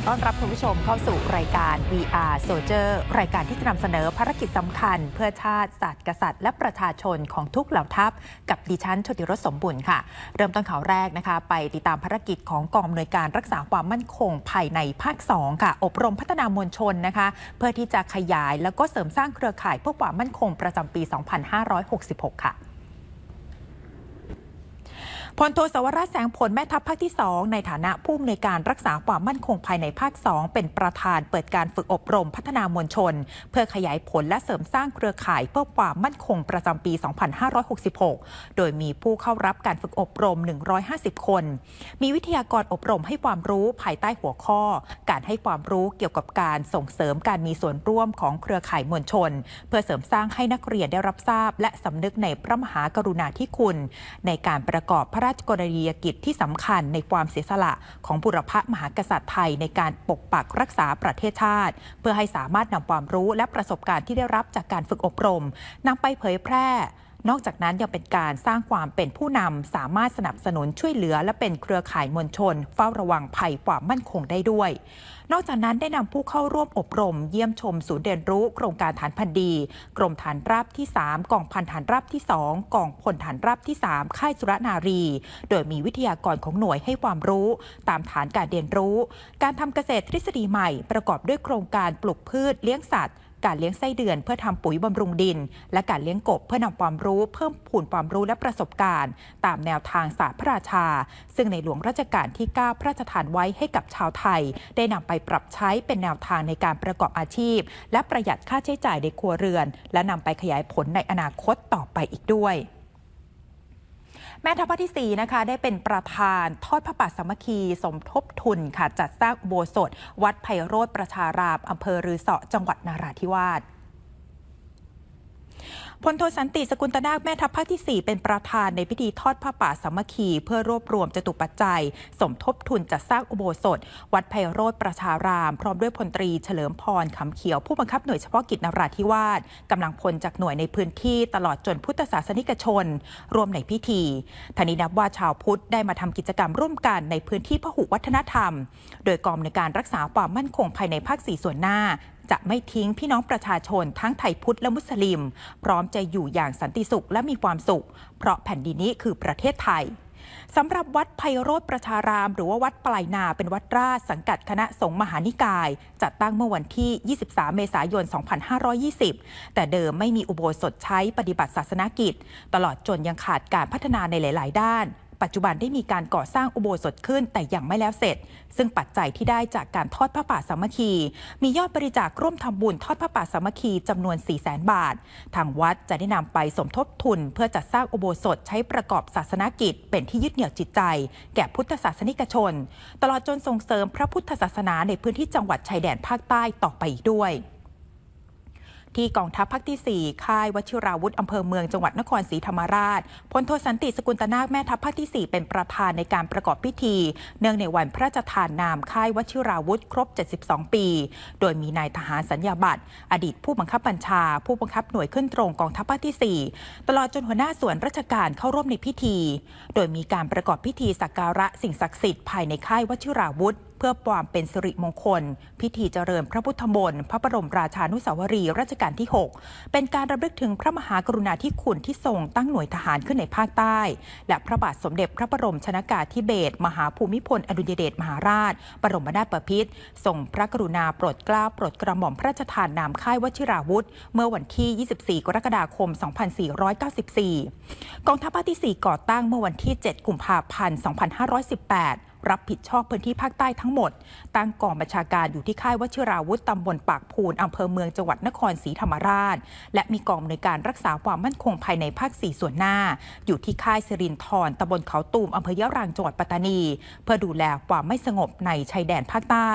ขอต้อนรับคุณผู้ชมเข้าสู่รายการ VR Soldier รายการที่จะนำเสนอภารกิจสำคัญ เพื่อชาติศาสตร์กษัตริย์ และประชาชนของทุกเหล่าทัพ กับดิฉันชติรสสมบุญค่ะ เริ่มต้นข่าวแรกนะคะ ไปติดตามภารกิจของกองอำนวยการรักษาความมั่นคงภายในภาค 2 ค่ะ อบรมพัฒนามวลชนนะคะ เพื่อที่จะขยายแล้วก็เสริมสร้างเครือข่ายเพื่อความมั่นคงประจำปี 2566 ค่ะ พลโทสวรัตน์แสงผลแม่ทัพภาคที่ 2 ในฐานะผู้อำนวยการรักษาความมั่นคงภายในภาค 2 เป็นประธานเปิดการฝึกอบรมพัฒนามวลชน เพื่อขยายผลและเสริมสร้างเครือข่ายเพื่อความมั่นคงประจำปี 2566 โดยมีผู้เข้ารับการฝึกอบรม 150 คน มีวิทยากรอบรมให้ความรู้ภายใต้หัวข้อ การให้ความรู้เกี่ยวกับการส่งเสริมการมีส่วนร่วมของเครือข่ายมวลชน เพื่อเสริมสร้างให้นักเรียนได้รับทราบ และสำนึกในพระมหากรุณาธิคุณ ในการประกอบพระราชกรณียกิจที่สำคัญในความเสียสละของบุรพมหากษัตริย์ไทยในการปกปักรักษาประเทศชาติ เพื่อให้สามารถนำความรู้และประสบการณ์ที่ได้รับจากการฝึกอบรมนำไปเผยแพร่ นอกจากนั้นยังเป็นการสร้างความเป็นผู้นำสามารถสนับสนุนช่วยเหลือ และเป็นเครือข่ายมวลชน เฝ้าระวังภัยความมั่นคงได้ด้วย นอกจากนั้นได้นำผู้เข้าร่วมอบรม เยี่ยมชมศูนย์เรียนรู้ โครงการฐานพันดี กรมฐานราบที่ 3 กองพันฐานราบที่ 2 กองพลฐานราบที่ 3 ค่ายสุรนารี โดยมีวิทยากรของหน่วยให้ความรู้ ตามฐานการเรียนรู้ การทำเกษตรทฤษฎีใหม่ ประกอบด้วยโครงการปลูกพืชเลี้ยงสัตว์ การเลี้ยงไส้เดือนเพื่อทำปุ๋ยบำรุงดิน และการเลี้ยงกบเพื่อนำความรู้เพิ่มผูนความรู้และประสบการณ์ ตามแนวทางศาสตร์พระราชา ซึ่งในหลวงรัชกาลที่ 9 พระราชทานไว้ให้กับชาวไทย ได้นำไปปรับใช้เป็นแนวทางในการประกอบอาชีพ และประหยัดค่าใช้จ่ายในครัวเรือน และนำไปขยายผลในอนาคตต่อไปอีกด้วย แม่ทัพภาคที่ 4 นะคะ ได้เป็นประธานทอดพระป่าสามัคคี สมทบทุนค่ะ จัดสร้างอุโบสถ วัดไพโรธประชารามอำเภอรือเสาะจังหวัดนาราธิวาส พลโทสันติสกุลตนาคแม่ทัพภาคที่ 4 เป็นประธานในพิธีทอดผ้าป่าสามัคคี เพื่อรวบรวมจตุปัจจัย สมทบทุนจัดสร้างอุโบสถ วัดไพโรธประชาราม พร้อมด้วยพลตรีเฉลิมพรขำเขียว ผู้บังคับหน่วยเฉพาะกิจนราธิวาสกำลังพลจากหน่วยในพื้นที่ตลอดจนพุทธศาสนิกชน รวมในพิธีทานี้นับว่าชาวพุทธได้มาทำกิจกรรมร่วมกันในพื้นที่พหุวัฒนธรรม โดยกองในการรักษาความมั่นคงภายในภาคสี่ส่วนหน้า จะไม่ทิ้งพี่น้องประชาชนทั้งไทยพุทธและมุสลิม พร้อมจะอยู่อย่างสันติสุขและมีความสุข เพราะแผ่นดินนี้คือประเทศไทยสำหรับวัดไพโรธประชาราม หรือว่าวัดปลายนาเป็นวัดราชสังกัดคณะสงฆ์มหานิกาย จัดตั้งเมื่อวันที่ 23 เมษายน 2520 แต่เดิมไม่มีอุโบสถใช้ปฏิบัติศาสนกิจ ตลอดจนยังขาดการพัฒนาในหลาย ๆ ด้าน ปัจจุบันได้มีการก่อสร้างอุโบสถขึ้นแต่ยังไม่แล้วเสร็จ ซึ่งปัจจัยที่ได้จากการทอดพระป่าสามัคคี มียอดบริจาคร่วมทำบุญทอดพระป่าสามัคคีจำนวน 4 0 0แสนบาท ทางวัดจะได้นำไปสมทบทุน เพื่อจัดสร้างอุโบสถใช้ประกอบศาสนกิจ เป็นที่ยึดเหนี่ยวจิตใจ แก่พุทธศาสนิกชน ตลอดจนส่งเสริมพระพุทธศาสนาในพื้นที่จังหวัดชายแดนภาคใต้ต่อไปอีกด้วย ที่กองทัพภาคที่ 4 ค่ายวชิราวุธอำเภอเมืองจังหวัดนครศรีธรรมราชพลโทสันติสกุลตนาคแม่ทัพภาคที่ 4 เป็นประธานในการประกอบพิธี เนื่องในวันพระราชทานนามค่ายวชิราวุธครบ 72 ปี โดยมีนายทหารสัญญาบัตรอดีตผู้บังคับบัญชา ผู้บังคับหน่วยขึ้นตรงกองทัพภาคที่ 4 ตลอดจนหัวหน้าส่วนราชการเข้าร่วมในพิธี โดยมีการประกอบพิธีสักการะสิ่งศักดิ์สิทธิ์ภายในค่ายวชิราวุธ เพื่อความเป็นสิริมงคล พิธีเจริญพระพุทธมนต์พระบรมราชานุสาวรีย์รัชกาลที่ 6 เป็นการรำลึกถึงพระมหากรุณาธิคุณที่ทรงตั้งหน่วยทหารขึ้นในภาคใต้ และพระบาทสมเด็จพระบรมชนากาธิเบศรมหาภูมิพลอดุลยเดชมหาราช บรมนาถบพิตรทรงพระกรุณาโปรดเกล้าโปรดกระหม่อมพระราชทานนามค่ายวชิราวุธ เมื่อวันที่ 24 กรกฎาคม 2494 กองทัพภาคที่ 4 ก่อตั้งเมื่อวันที่ 7 กุมภาพันธ์ 2518 รับผิดชอบพื้นที่ภาคใต้ทั้งหมด ตั้งกองบัญชาการอยู่ที่ค่ายวชิราวุธตำบลปากพูนอำเภอเมืองจังหวัดนครศรีธรรมราช และมีกองในวยการรักษาความมั่นคงภายในภาค 4 ส่วนหน้า อยู่ที่ค่ายสิรินทรตำบลเขาตูมอำเภอยะรังจังหวัดปัตตานี เพื่อดูแลความไม่สงบในชายแดนภาคใต้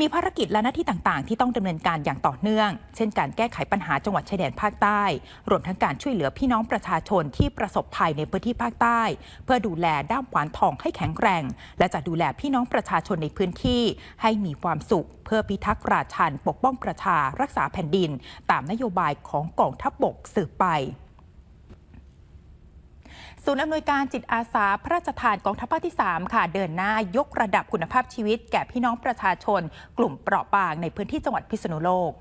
มีภารกิจและหน้าที่ต่างๆ ที่ต้องดำเนินการอย่างต่อเนื่อง เช่น การแก้ไขปัญหาจังหวัดชายแดนภาคใต้ รวมทั้งการช่วยเหลือพี่น้องประชาชนที่ประสบภัยในพื้นที่ภาคใต้ เพื่อดูแลด้ามขวานทองให้แข็งแกร่ง และจะดูแลพี่น้องประชาชนในพื้นที่ให้มีความสุข เพื่อพิทักษ์ราชันปกป้องประชารักษาแผ่นดิน ตามนโยบายของกองทัพบบกสืบไปศูนย์อำนวยการจิตอาสาพระราชทานกองทัพภาคที่ 3 ค่ะ เดินหน้ายกระดับคุณภาพชีวิต แก่พี่น้องประชาชน กลุ่มเปราะบางในพื้นที่จังหวัดพิษณุโลก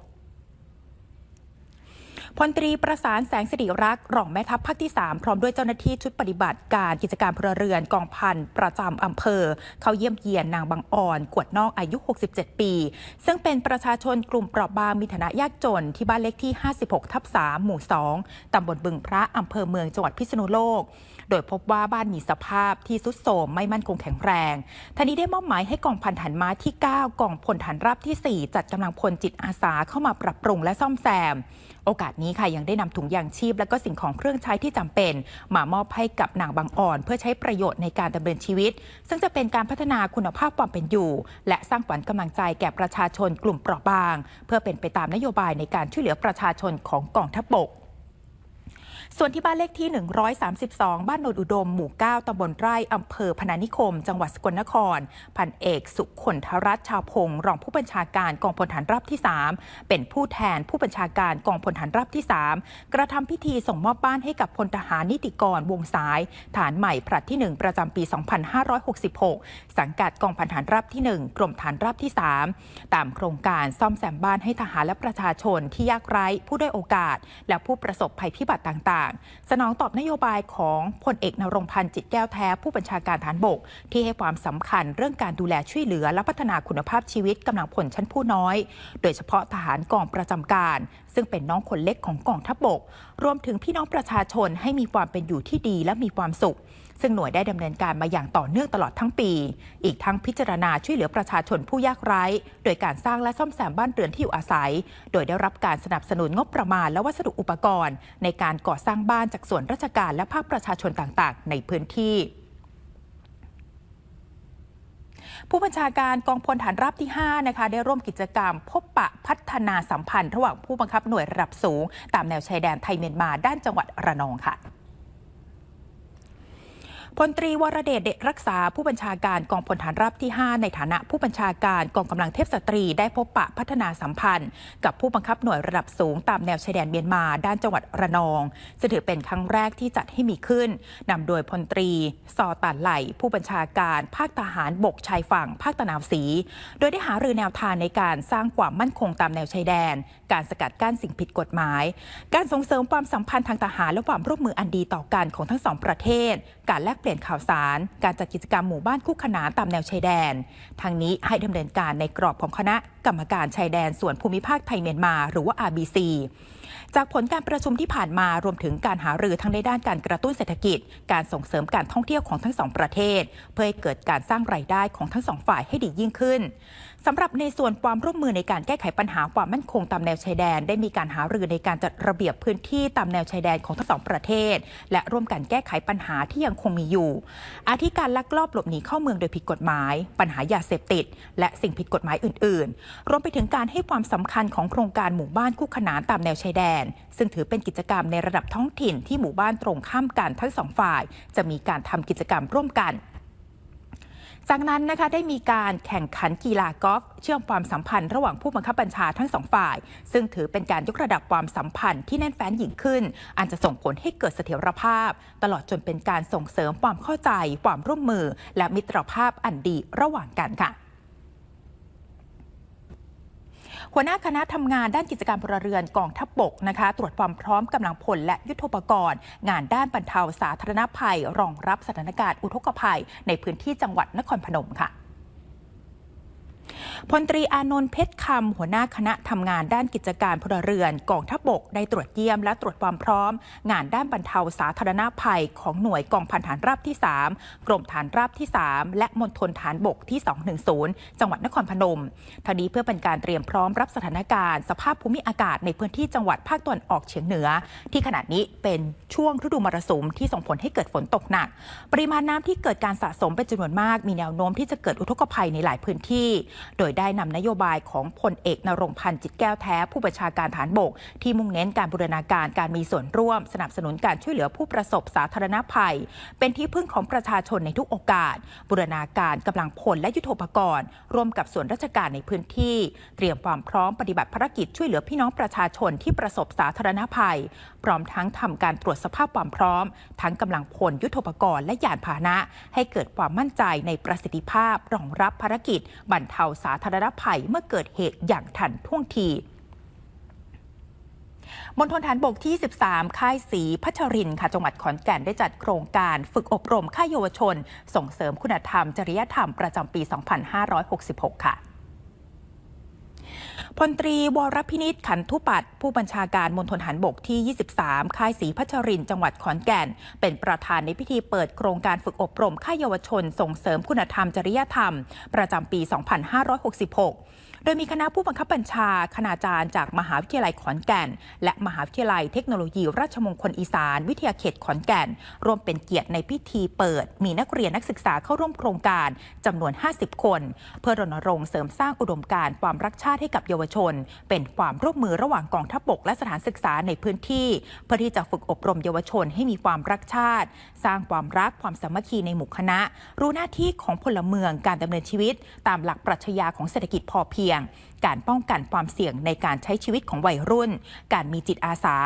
พลตรีประสานแสงสิริรักษ์รองแม่ทัพภาคที่ 3 พร้อมด้วยเจ้าหน้าที่ชุดปฏิบัติการกิจการพลเรือนกองพันประจำอำเภอ เข้าเยี่ยมเยียนนางบางอ่อนกวดนอกอายุ 67 ปี ซึ่งเป็นประชาชนกลุ่มเปราะบางมีฐานะยากจนที่บ้านเลขที่ 56 ทับ 3 หมู่ 2 ตำบลบึงพระอำเภอเมืองจังหวัดพิษณุโลก โดยพบว่าบ้านมีสภาพที่สุดโทรมไม่มั่นคงแข็งแรงทันนี้ได้มอบหมายให้กองพันฐานม้าที่ 9 กองพลฐานราบที่ 4 จัดกำลังพลจิตอาสาเข้ามาปรับปรุงและซ่อมแซม โอกาสนี้ค่ะยังได้นำถุงยางชีพ และก็สิ่งของเครื่องใช้ที่จำเป็น มามอบให้กับนางบางอ่อน เพื่อใช้ประโยชน์ในการดำเนินชีวิต ซึ่งจะเป็นการพัฒนาคุณภาพความเป็นอยู่ และสร้างขวัญกำลังใจแก่ประชาชนกลุ่มเปราะบาง เพื่อเป็นไปตามนโยบายในการช่วยเหลือประชาชนของกองทัพบก ส่วนที่บ้านเลขที่ 132 บ้านโนนอุดม หมู่ 9 ตำบลไร่อำเภอพนานิคม จังหวัดสกลนคร พันเอกสุขนทรัตชาวพงศ์รองผู้บัญชาการกองพลฐานราบที่ 3 เป็นผู้แทนผู้บัญชาการกองพลฐานราบที่ 3 กระทำพิธีส่งมอบบ้านให้กับพลทหารนิติกรวงสาย ฐานใหม่ผลัดที่ 1 ประจำปี 2566 สังกัดกองพันฐานราบที่ 1 กรมฐานราบที่ 3 ตามโครงการซ่อมแซมบ้านให้ทหารและประชาชนที่ยากไร้ผู้ด้อยโอกาส และผู้ประสบภัยพิบัติต่างๆ สนองตอบนโยบายของพลเอกนรงพันธ์จิตแก้วแท้ผู้บัญชาการฐานบก ที่ให้ความสำคัญเรื่องการดูแลช่วยเหลือ และพัฒนาคุณภาพชีวิตกำลังผลชั้นผู้น้อย โดยเฉพาะทหารกองประจำการ ซึ่งเป็นน้องคนเล็กของกองทัพบก รวมถึงพี่น้องประชาชนให้มีความเป็นอยู่ที่ดีและมีความสุข ซึ่งหน่วยได้ดำเนินการมาอย่างต่อเนื่องตลอดทั้งปี อีกทั้งพิจารณาช่วยเหลือประชาชนผู้ยากไร้ โดยการสร้างและซ่อมแซมบ้านเรือนที่อยู่อาศัย โดยได้รับการสนับสนุนงบประมาณและวัสดุอุปกรณ์ ในการก่อสร้างบ้านจากส่วนราชการและภาคประชาชนต่างๆ ในพื้นที่ผู้บัญชาการกองพลฐานราบที่ 5 นะคะ ได้ร่วมกิจกรรม พบปะพัฒนาสัมพันธ์ ระหว่างผู้บังคับหน่วยระดับสูง ตามแนวชายแดนไทยเมียนมาด้านจังหวัดระนองค่ะ พลตรีวรเดชเดชรักษาผู้บัญชาการกองพลฐานราบที่ 5 ในฐานะผู้บัญชาการกองกำลังเทพสตรีได้พบปะพัฒนาสัมพันธ์ กับผู้บังคับหน่วยระดับสูงตามแนวชายแดนเมียนมาด้านจังหวัดระนองซึ่งถือเป็นครั้งแรกที่จัดให้มีขึ้นนำโดยพลตรีซอตันไหล ผู้บัญชาการภาคทหารบกชายฝั่งภาคตะนาวศรีโดยได้หารือแนวทางในการสร้างความมั่นคงตามแนวชายแดน การสกัดกั้นสิ่งผิดกฎหมาย การส่งเสริมความสัมพันธ์ทางทหารและความร่วมมืออันดีต่อกันของทั้งสองประเทศ การแลกเปลี่ยนข่าวสาร การจัดกิจกรรมหมู่บ้านคู่ขนานตามแนวชายแดน ทางนี้ให้ดำเนินการในกรอบของคณะกรรมการชายแดนส่วนภูมิภาคไทยเมียนมาหรือว่า RBC จากผลการประชุมที่ผ่านมารวมถึงการหารือทั้งในด้านการกระตุ้นเศรษฐกิจ การส่งเสริมการท่องเที่ยวของทั้งสองประเทศ เพื่อให้เกิดการสร้างรายได้ของทั้งสองฝ่ายให้ดียิ่งขึ้น สำหรับในส่วนความร่วมมือในการแก้ไขปัญหาความมั่นคงตามแนวชายแดน ได้มีการหารือในการจัดระเบียบพื้นที่ตามแนวชายแดนของทั้งสองประเทศ และร่วมกันแก้ไขปัญหาที่ยังคงมีอยู่ อาทิการลักลอบหลบหนีเข้าเมืองโดยผิดกฎหมาย ปัญหายาเสพติด และสิ่งผิดกฎหมายอื่น ๆ รวมไปถึงการให้ความสำคัญของโครงการหมู่บ้านคู่ขนานตามแนวชายแดน ซึ่งถือเป็นกิจกรรมในระดับท้องถิ่นที่หมู่บ้านตรงข้ามกันทั้งสองฝ่าย จะมีการทำกิจกรรมร่วมกัน จากนั้นนะคะได้มีการแข่งขันกีฬากอล์ฟเชื่อมความสัมพันธ์ระหว่างผู้บังคับบัญชาทั้งสองฝ่าย ซึ่งถือเป็นการยกระดับความสัมพันธ์ที่แน่นแฟ้นยิ่งขึ้น อันจะส่งผลให้เกิดเสถียรภาพ ตลอดจนเป็นการส่งเสริมความเข้าใจ ความร่วมมือ และมิตรภาพอันดีระหว่างกันค่ะ หัวหน้าคณะทำงานด้านกิจการพลเรือนกองทัพบบกนะคะ ตรวจความพร้อมกำลังพลและยุทธปกรณ์ งานด้านบรรเทาสาธารณภัย รองรับสถานการณ์อุทกภัย ในพื้นที่จังหวัดนครพนมค่ะ พลตรีอานนท์เพชรคำหัวหน้าคณะทำงานด้านกิจการพลเรือนกองทัพบกได้ตรวจเยี่ยมและตรวจความพร้อม งานด้านบรรเทาสาธารณภัยของหน่วยกองพันฐานราบที่ 3 กรมฐานราบที่ 3 และมณฑลฐานบกที่ 210 จังหวัดนครพนมทางนี้เพื่อเป็นการเตรียมพร้อมรับสถานการณ์สภาพภูมิอากาศในพื้นที่จังหวัดภาคตะวันออกเฉียงเหนือ ที่ขณะนี้เป็นช่วงฤดูมรสุมที่ส่งผลให้เกิดฝนตกหนัก ปริมาณน้ำที่เกิดการสะสมเป็นจำนวนมาก มีแนวโน้มที่จะเกิดอุทกภัยในหลายพื้นที่ โดยยได้นำนโยบายของพลเอกนรงพันธ์จิตแก้วแท้ ผู้บัญชาการฐานบก ที่มุ่งเน้นการบูรณาการการมีส่วนร่วม สนับสนุนการช่วยเหลือผู้ประสบสาธารณภัย เป็นที่พึ่งของประชาชนในทุกโอกาส บูรณาการกำลังพลและยุทโธปกรณ์ ร่วมกับส่วนราชการในพื้นที่ เตรียมความพร้อมปฏิบัติภารกิจช่วยเหลือพี่น้องประชาชนที่ประสบสาธารณภัย พร้อมทั้งทำการตรวจสภาพความพร้อม ทั้งกำลังพลยุทโธปกรณ์และยานพาหนะ ให้เกิดความมั่นใจในประสิทธิภาพรองรับภารกิจบรรเทาสาธารณภัยเมื่อเกิดเหตุอย่างทันท่วงทีมณฑลฐานบกที่ 13 ค่ายสีพัชรินค่ะ จังหวัดขอนแก่นได้จัดโครงการฝึกอบรมค่ายเยาวชน ส่งเสริมคุณธรรม จริยธรรมประจำปี 2566 ค่ะ พลตรีวรพินิษขันทุปัตผู้บัญชาการมณฑลหันบกที่ 23 ค่ายศรีพัชริน จังหวัดขอนแก่น เป็นประธานในพิธีเปิดโครงการฝึกอบรมค่ายเยาวชน ส่งเสริมคุณธรรมจริยธรรม ประจำปี 2566 โดยมีคณะผู้บังคับบัญชา คณาจารย์จากมหาวิทยาลัยขอนแก่น และมหาวิทยาลัยเทคโนโลยีราชมงคลอีสาน วิทยาเขตขอนแก่น ร่วมเป็นเกียรติในพิธีเปิด มีนักเรียนนักศึกษาเข้าร่วมโครงการจำนวน 50 คน เพื่อรณรงค์เสริมสร้างอุดมการณ์ความรักชาติให้กับเยาวชน เป็นความร่วมมือระหว่างกองทัพบกและสถานศึกษาในพื้นที่ เพื่อที่จะฝึกอบรมเยาวชนให้มีความรักชาติ สร้างความรักความสามัคคีในหมู่คณะ รู้หน้าที่ของพลเมืองการดำเนินชีวิต ตามหลักปรัชญาของเศรษฐกิจพอเพียงการป้องกันความเสี่ยงในการใช้ชีวิตของวัยรุ่น การมีจิตอาสา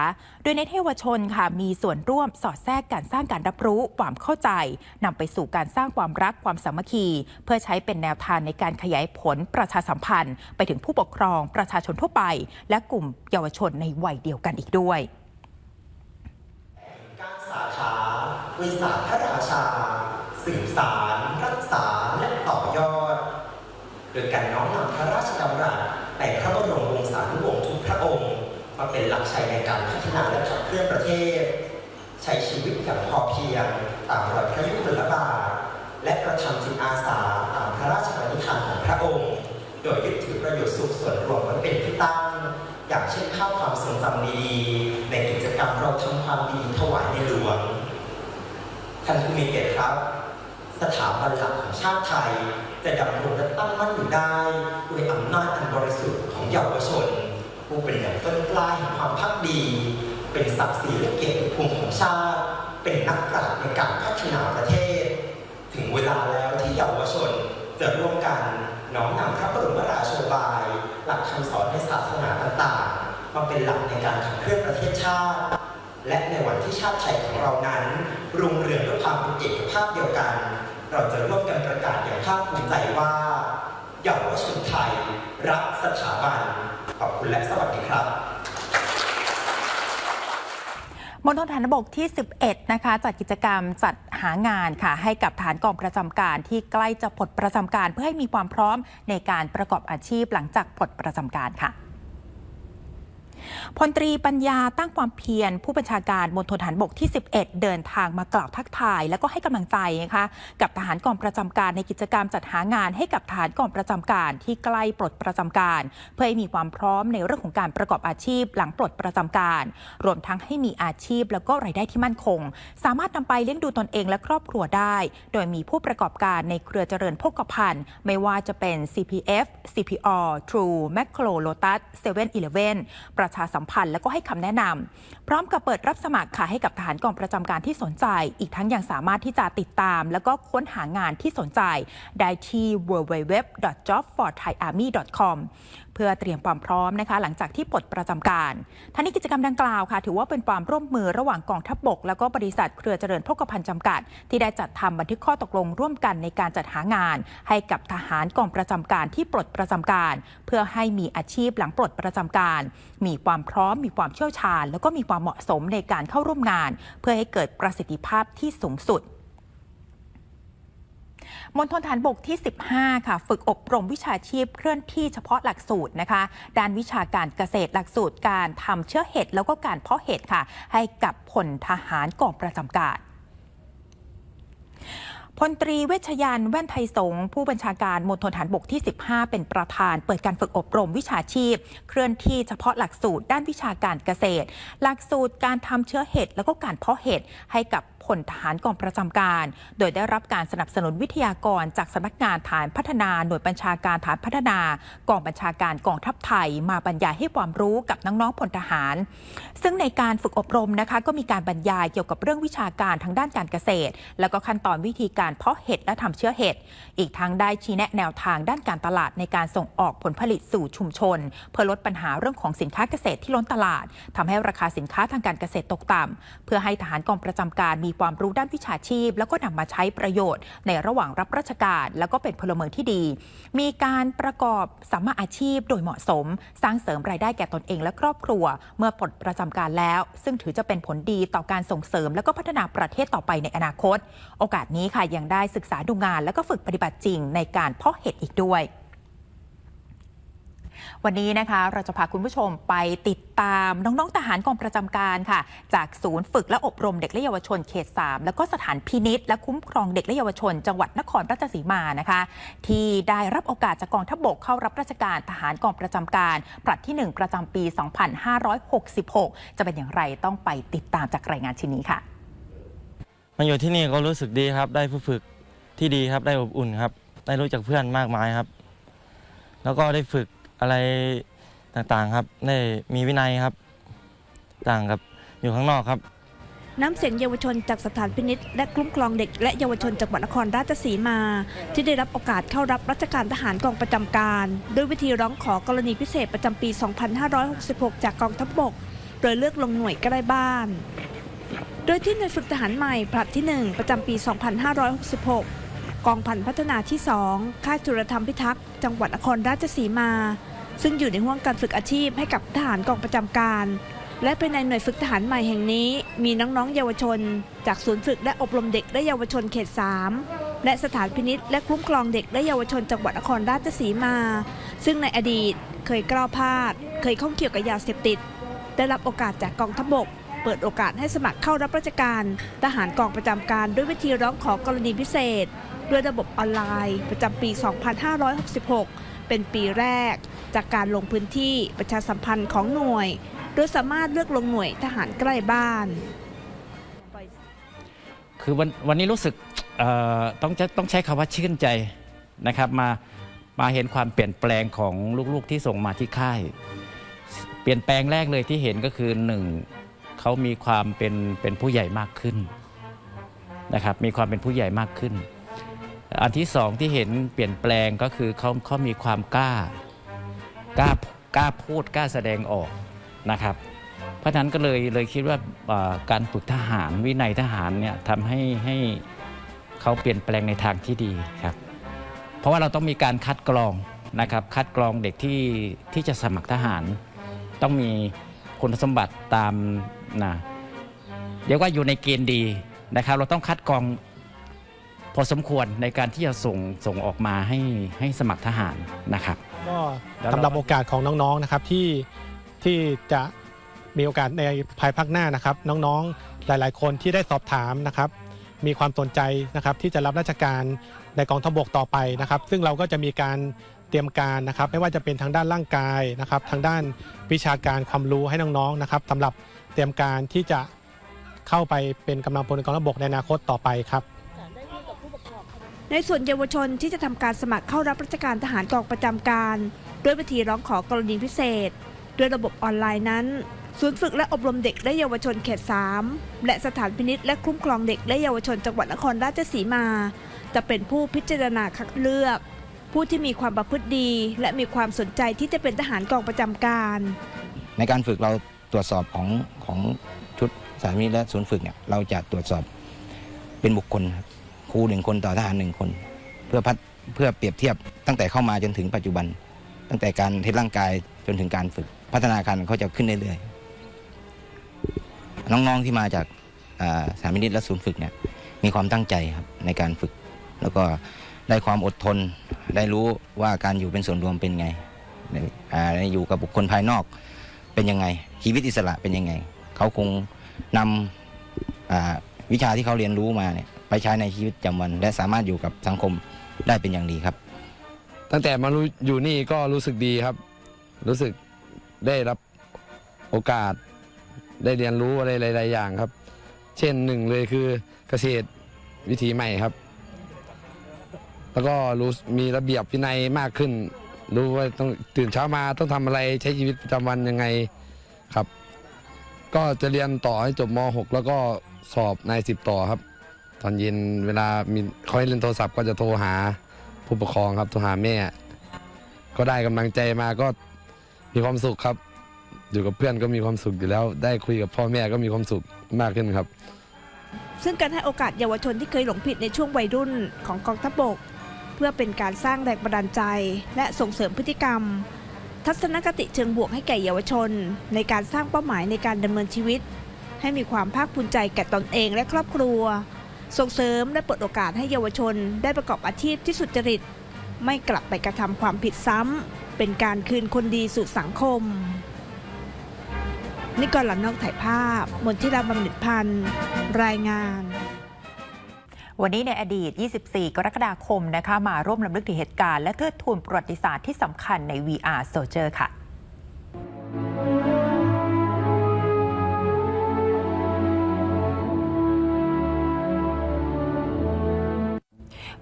โดยในเทวชนค่ะมีส่วนร่วมสอดแทรกการสร้างการรับรู้ความเข้าใจนำไปสู่การสร้างความรักความสามัคคี เพื่อใช้เป็นแนวทางในการขยายผลประชาสัมพันธ์ ไปถึงผู้ปกครองประชาชนทั่วไป และกลุ่มเยาวชนในวัยเดียวกันอีกด้วยการสาขาวิสาพระราชา สืบสารรักษาและต่อยอดโดยการน้อมนำพระราชดำรัส แต่พระบรมวงศานุวงศ์ทุกพระองค์ มาเป็นหลักชัยในการพัฒนาและขับเคลื่อนประเทศ ใช้ชีวิตอย่างพอเพียงตามรอยพระยุคลบาทและกระทำจิตอาสาตามพระราชบัญญัติของพระองค์ โดยยึดถือประโยชน์สุขส่วนรวมไว้เป็นที่ตั้ง อย่างเช่นข้าวความทรงจำดีในกิจกรรมเราทำความดีถวายในหลวงท่านผู้มีเกียรติครับ สถาบันหลักของชาติไทยจะดำรงและตั้งมั่นอยู่ได้ เยาวชน ผู้เป็นอย่างต้นกล้าแห่งความพักดี เป็นศักดิ์ศรีและเกียรติภูมิของชาติ เป็นนักปราชญ์ในการพัฒนาประเทศ ถึงเวลาแล้วที่เยาวชนจะร่วมกันน้อมนำพระบรมราโชบาย หลักคำสอนในศาสนาต่างๆ มาเป็นหลักในการขับเคลื่อนประเทศชาติ และในวันที่ชาติไทยของเรานั้น รุ่งเรืองด้วยความเป็นเอกภาพเดียวกัน เราจะร่วมกันประกาศอย่างภาคภูมิใจว่าเยาวชนไทย รักสถาบัน ขอบคุณและสวัสดีครับมณฑลฐานบกที่ 11 นะคะ จัดกิจกรรมจัดหางานค่ะ ให้กับฐานกองประจำการที่ใกล้จะปลดประจำการเพื่อให้มีความพร้อมในการประกอบอาชีพหลังจากปลดประจำการค่ะ พลตรีปัญญาตั้งความเพียรผู้บัญชาการมณฑลฐานบกที่ 11 เดินทางมากล่าวทักทาย และก็ให้กำลังใจนะคะกับทหารกองประจำการในกิจกรรมจัดหางานให้กับทหารกองประจำการที่ใกล้ปลดประจำการ เพื่อให้มีความพร้อมในเรื่องของการประกอบอาชีพ หลังปลดประจำการ รวมทั้งให้มีอาชีพ แล้วก็รายได้ที่มั่นคง สามารถนำไปเลี้ยงดูตนเองและครอบครัวได้ โดยมีผู้ประกอบการในเครือเจริญโภคภัณฑ์ไม่ว่าจะเป็น CPF CPO True Macro Lotus 7-Eleven ประชาสัมพันธ์และก็ให้คำแนะนำพร้อมกับเปิดรับสมัครค่ะให้กับทหารกองประจำการที่สนใจ อีกทั้งยังสามารถที่จะติดตาม แล้วก็ค้นหางานที่สนใจ ได้ที่ www.jobforthaiarmy.com เพื่อเตรียมความพร้อมนะคะ หลังจากที่ปลดประจำการทั้งนี้กิจกรรมดังกล่าวค่ะ ถือว่าเป็นความร่วมมือระหว่างกองทัพบกแล้วก็บริษัทเครือเจริญโภคภัณฑ์จำกัด ที่ได้จัดทำบันทึกข้อตกลงร่วมกันในการจัดหางาน ให้กับทหารกองประจำการที่ปลดประจำการ เพื่อให้มีอาชีพหลังปลดประจำการ มีความพร้อม มีความเชี่ยวชาญ แล้วก็มีความเหมาะสมในการเข้าร่วมงาน เพื่อให้เกิดประสิทธิภาพที่สูงสุด มณฑลฐานบกที่ 15 ค่ะ ฝึกอบรมวิชาชีพเคลื่อนที่เฉพาะหลักสูตรนะคะ ด้านวิชาการเกษตรหลักสูตรการทำเชื้อเห็ดแล้วก็การเพาะเห็ดค่ะ ให้กับพลทหารกองประจำการพลตรีเวชยันแว่นไทยสงผู้บัญชาการมณฑลฐานบกที่ 15 เป็นประธาน เปิดการฝึกอบรมวิชาชีพ เคลื่อนที่เฉพาะหลักสูตรด้านวิชาการเกษตร หลักสูตรการทำเชื้อเห็ดแล้วก็การเพาะเห็ดให้กับ พลทหารกองประจำการ โดยได้รับการสนับสนุนวิทยากรจากสำนักงานฐานพัฒนาหน่วยบัญชาการฐานพัฒนากองบัญชาการกองทัพไทย มาบรรยายให้ความรู้กับน้องๆพลทหาร ซึ่งในการฝึกอบรมนะคะก็มีการบรรยายเกี่ยวกับเรื่องวิชาการทางด้านการเกษตร แล้วก็ขั้นตอนวิธีการเพาะเห็ดและทำเชื้อเห็ดอีกทั้งได้ชี้แนะแนวทางด้านการตลาดในการส่งออกผลผลิตสู่ชุมชน เพื่อลดปัญหาเรื่องของสินค้าเกษตรที่ล้นตลาดทำให้ราคาสินค้าทางการเกษตรตกต่ำเพื่อให้ทหารกองประจำการมีความรู้ด้านวิชาชีพ แล้วก็นำมาใช้ประโยชน์ ในระหว่างรับราชการ แล้วก็เป็นพลเมืองที่ดี มีการประกอบสัมมาอาชีพโดยเหมาะสม สร้างเสริมรายได้แก่ตนเองและครอบครัว เมื่อปลดประจำการแล้ว ซึ่งถือจะเป็นผลดีต่อการส่งเสริม และก็พัฒนาประเทศต่อไปในอนาคต โอกาสนี้ค่ะยังได้ศึกษาดูงาน และก็ฝึกปฏิบัติจริงในการเพาะเห็ดอีกด้วย วันนี้นะคะเราจะพาคุณผู้ชมไปติดตามน้องๆทหารกองประจำการค่ะ จากศูนย์ฝึกและอบรมเด็กและเยาวชนเขต 3 แล้วก็สถานพินิษและคุ้มครองเด็กและเยาวชน จังหวัดนครราชสีมานะคะ ที่ได้รับโอกาสจากกองทัพบกเข้ารับราชการทหารกองประจำการผลัดที่ 1 ประจำปี 2566 จะเป็นอย่างไรต้องไปติดตามจากรายงานชิ้นนี้ค่ะมาอยู่ที่นี่ก็รู้สึกดีครับ ได้ผู้ฝึกที่ดีครับได้อบอุ่นครับ ได้รู้จักเพื่อนมากมายครับ แล้วก็ได้ฝึก อะไรต่างๆครับได้มีวินัยครับ ต่างกับอยู่ข้างนอกครับ น้ำเสียงเยาวชนจากสถานพินิษและคุ้มครองเด็ก และเยาวชนจังหวัดนครราชสีมา ที่ได้รับโอกาสเข้ารับราชการทหารกองประจำการ ด้วยวิธีร้องขอกรณีพิเศษประจำปี 2566 จากกองทัพบก โดยเลือกลงหน่วยใกล้บ้าน โดยที่หน่วยฝึกทหารใหม่ผลัดที่ 1 ประจำปี 2566 กองพันพัฒนาที่ 2 ค่ายจุลธรรมพิทักษ์ จังหวัดนครราชสีมา ซึ่งอยู่ในห่วงการฝึกอาชีพให้กับทหารกองประจำการ และภายในหน่วยฝึกทหารใหม่แห่งนี้ มีน้องๆเยาวชน จากศูนย์ฝึกและอบรมเด็กและเยาวชนเขต 3 และสถานพินิษและคุ้มครองเด็กและเยาวชนจังหวัดนครราชสีมา ซึ่งในอดีตเคยกล้าวพลาด เคยข้องเกี่ยวกับยาเสพติด ได้รับโอกาสจากกองทัพบกเปิดโอกาสให้สมัครเข้ารับราชการ ทหารกองประจำการด้วยวิธีร้องขอกรณีพิเศษ ด้วยระบบออนไลน์ ประจำปี 2566 เป็นปีแรก จากการลงพื้นที่ประชาสัมพันธ์ของหน่วย โดยสามารถเลือกลงหน่วยทหารใกล้บ้าน คือวันวันนี้รู้สึกต้องต้องใช้คำว่าชื่นใจนะครับมามาเห็นความเปลี่ยนแปลงของลูกๆที่ส่งมาที่ค่าย เปลี่ยนแปลงแรกเลยที่เห็นก็คือหนึ่งเขามีความเป็นเป็นผู้ใหญ่มากขึ้นนะครับมีความเป็นผู้ใหญ่มากขึ้น อันที่สองที่เห็นเปลี่ยนแปลงก็คือเขาเขามีความกล้ากล้ากล้าพูดกล้าแสดงออกนะครับ เพราะฉะนั้นก็เลยเลยคิดว่าการฝึกทหารวินัยทหารเนี่ยทำให้ให้เขาเปลี่ยนแปลงในทางที่ดีครับ เพราะว่าเราต้องมีการคัดกรองนะครับ คัดกรองเด็กที่ที่จะสมัครทหาร ต้องมีคุณสมบัติตามนะเรียกว่าอยู่ในเกณฑ์ดีนะครับ เราต้องคัดกรอง พอสมควรในการที่จะส่งส่งออกมาให้ให้สมัครทหารนะครับ ก็แล้วเราสำหรับโอกาสของน้องๆนะครับที่ที่จะมีโอกาสในภายภาคหน้านะครับ น้องๆหลาย ๆ คนที่ได้สอบถามนะครับ มีความสนใจนะครับที่จะรับราชการในกองทัพบกต่อไปนะครับ ซึ่งเราก็จะมีการเตรียมการนะครับ ไม่ว่าจะเป็นทางด้านร่างกายนะครับ ทางด้านวิชาการความรู้ให้น้องๆนะครับสำหรับเตรียมการที่จะเข้าไปเป็นกำลังพลในกองทัพบกในอนาคตต่อไปครับ ในส่วนเยาวชนที่จะทำการสมัครเข้ารับราชการทหารกองประจำการ ด้วยวิธีร้องขอกรณีพิเศษ ด้วยระบบออนไลน์นั้น ศูนย์ฝึกและอบรมเด็กและเยาวชนเขต 3 และสถานพินิษและคุ้มครองเด็กและเยาวชนจังหวัดนครราชสีมา จะเป็นผู้พิจารณาคัดเลือก ผู้ที่มีความประพฤติดี และมีความสนใจที่จะเป็นทหารกองประจำการ ในการฝึกเราตรวจสอบของของชุดสามีและศูนย์ฝึกเนี่ยเราจะตรวจสอบเป็นบุคคล ครูหนึ่งคนต่อทหารหนึ่งคน เพื่อพัฒเพื่อเปรียบเทียบตั้งแต่เข้ามาจนถึงปัจจุบัน ตั้งแต่การเทสร่างกายจนถึงการฝึก พัฒนาการเขาจะขึ้นเรื่อยๆน้องๆที่มาจากสามินิตและศูนย์ฝึกเนี่ยมีความตั้งใจครับในการฝึก แล้วก็ได้ความอดทน ได้รู้ว่าการอยู่เป็นส่วนรวมเป็นไงออยู่กับบุคคลภายนอกเป็นยังไงชีวิตอิสระเป็นยังไง เขาคงนำวิชาที่เขาเรียนรู้มาเนี่ย ไปใช้ในชีวิตประจำวัน และสามารถอยู่กับสังคมได้เป็นอย่างดีครับ ตั้งแต่มารู้อยู่นี่ก็รู้สึกดีครับ รู้สึกได้รับโอกาส ได้เรียนรู้อะไรหลาย ๆ อย่างครับ เช่นหนึ่งเลยคือเกษตรวิถีใหม่ครับ แล้วก็รู้มีระเบียบวินัยมากขึ้น รู้ว่าต้องตื่นเช้ามาต้องทำอะไรใช้ชีวิตประจำวันยังไงครับ ก็จะเรียนต่อให้จบม .6 แล้วก็สอบนายสิบต่อครับ อนเย็นเวลามีเขาให้เล่นโทรศัพท์ก็จะโทรหาผู้ปกครองครับโทรหาแม่ ก็ได้กำลังใจมาก็มีความสุขครับ อยู่กับเพื่อนก็มีความสุขอยู่แล้ว ได้คุยกับพ่อแม่ก็มีความสุขมากขึ้นครับ ซึ่งการให้โอกาสเยาวชนที่เคยหลงผิดในช่วงวัยรุ่นของกองทัพบก เพื่อเป็นการสร้างแรงบันดาลใจ และส่งเสริมพฤติกรรม ทัศนคติเชิงบวกให้แก่เยาวชน ในการสร้างเป้าหมายในการดำเนินชีวิต ให้มีความภาคภูมิใจแก่ตนเองและครอบครัว ส่งเสริมและเปิดโอกาสให้เยาวชนได้ประกอบอาชีพที่สุจริต ไม่กลับไปกระทำความผิดซ้ำ เป็นการคืนคนดีสู่สังคม นิกรหลันนอกถ่ายภาพ มนทิราบำเหน็จพันธ์รายงานวันนี้ในอดีต 24 กรกฎาคมนะคะ มาร่วมรำลึกถึงเหตุการณ์และเทิดทูนประวัติศาสตร์ที่สำคัญใน VR Soldier ค่ะ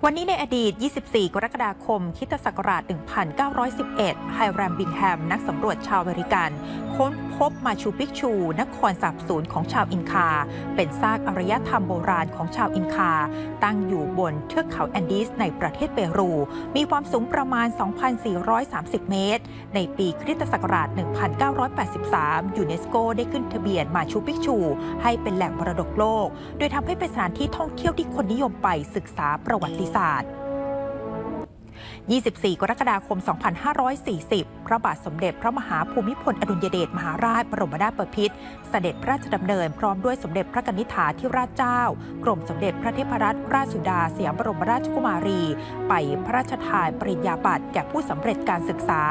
วันนี้ในอดีต 24 กรกฎาคม คิตศักราช 1911 ไฮแรมบิงแฮม นักสำรวจชาวอเมริกัน ค้นพพบมาชูปิกชู นครสาบสูญของชาวอินคา เป็นซากอารยธรรมโบราณของชาวอินคา ตั้งอยู่บนเทือกเขาแอนดีสในประเทศเปรู มีความสูงประมาณ 2,430 เมตร ในปีคริสตศักราช 1983 ยูเนสโกได้ขึ้นทะเบียนมาชูปิกชู ให้เป็นแหล่งมรดกโลก โดยทำให้เป็นสถานที่ท่องเที่ยวที่คนนิยมไปศึกษาประวัติศาสตร์ 24 กรกฎาคม 2540 พระบาทสมเด็จพระมหาภูมิพลอดุลยเดชมหาราชบรมนาถบพิตรเสด็จพระราชดำเนินพร้อมด้วยสมเด็จพระกนิษฐาธิราชเจ้า กรมสมเด็จพระเทพรัตนราชสุดาสยามบรมราชกุมารี ไปพระราชทานปริญญาบัตรแก่ผู้สำเร็จการศึกษา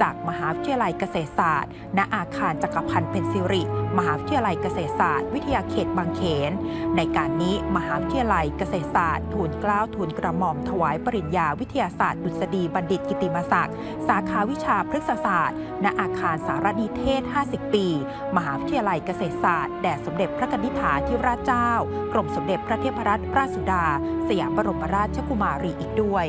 จากมหาวิทยาลัยเกษตรศาสตร์ ณอาคารจักรพันธ์เพนซิริ มหาวิทยาลัยเกษตรศาสตร์ วิทยาเขตบางเขน ในการนี้มหาวิทยาลัยเกษตรศาสตร์ทูลเกล้าทูลกระหม่อมถวายปริญญาวิทยาศาสตร์ดุษฎีบัณฑิตกิติมศักดิ์ สาขาวิชาพฤกษศาสตร์ ณ อาคารสารนิเทศ 50 ปี มหาวิทยาลัยเกษตรศาสตร์ แด่สมเด็จพระกนิษฐาธิราชเจ้า กรมสมเด็จพระเทพรัตนราชสุดา สยามบรมราชกุมารีอีกด้วย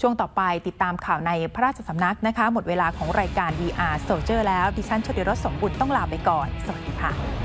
ช่วงต่อไปติดตามข่าวในพระราชสำนักนะคะ หมดเวลาของรายการ VR Soldier แล้ว ดิฉันชลิรสสมบุญต้องลาไปก่อน สวัสดีค่ะ